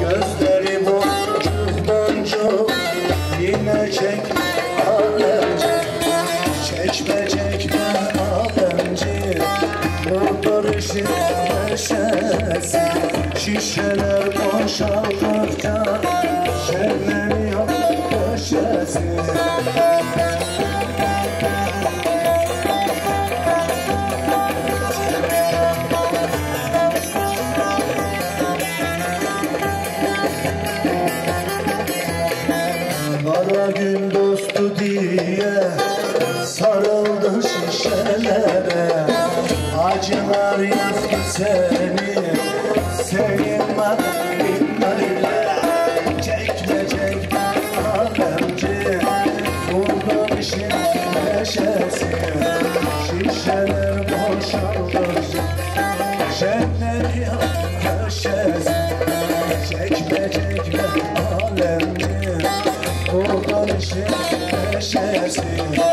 Gözleri boncuk boncuk Yine çek alemci Çekme çekme alemci? Motor işin neşesi Şişeler boşaldıkça Şenleniyor köşesi Acılar yaktı seni, senin vaktin öyle Çekme çekme alemci, vurdun işin neşesi. Şişeler boşaldıkça şenleniyor köşesi. Çekme çekme alemci Buradan işin neşesi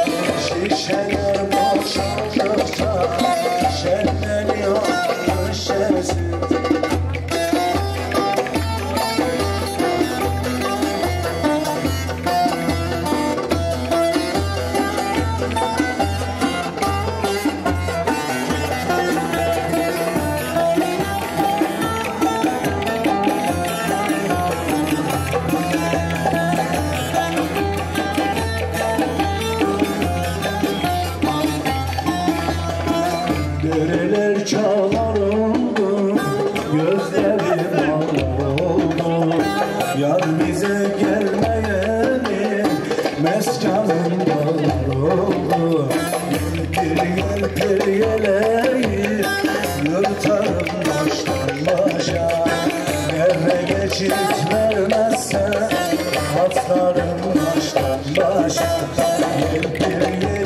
Yar bize gelmeyeni Mescanım dağlar oldu yel bir yeleği Yırtarım baştan başa. Nerede geçit vermezse Atlarım baştan başa. Yel bir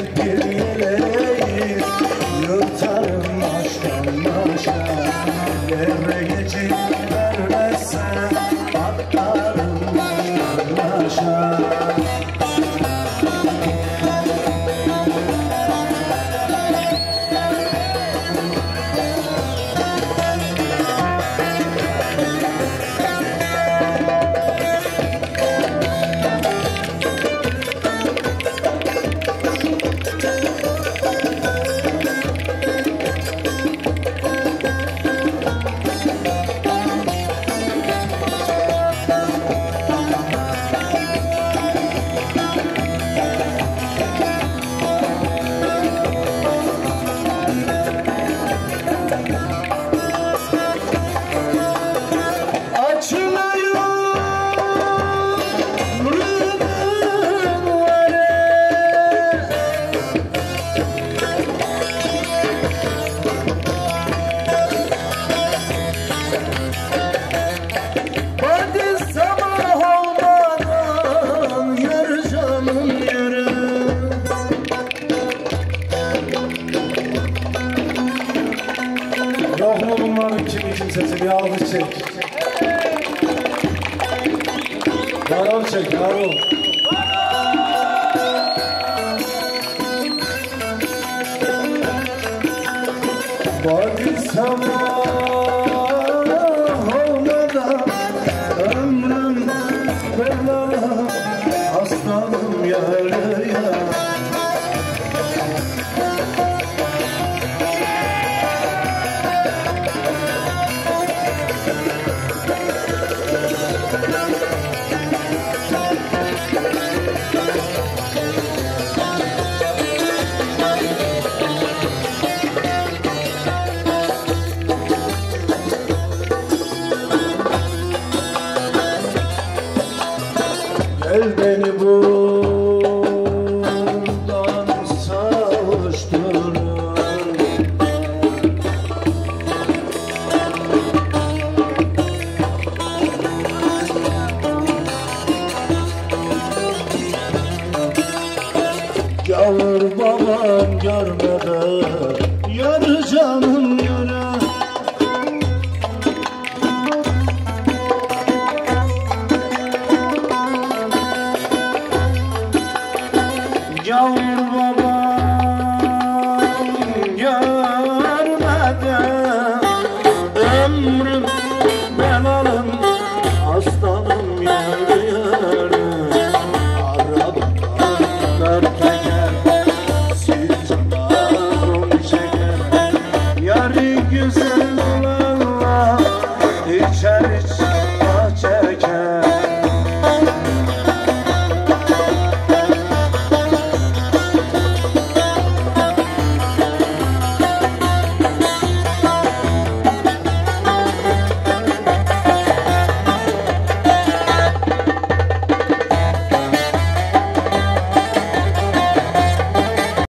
all Hüseyin. Bravo Hüseyin, bravo. Bakın beni buradan savuşturur Gavur babam görmeden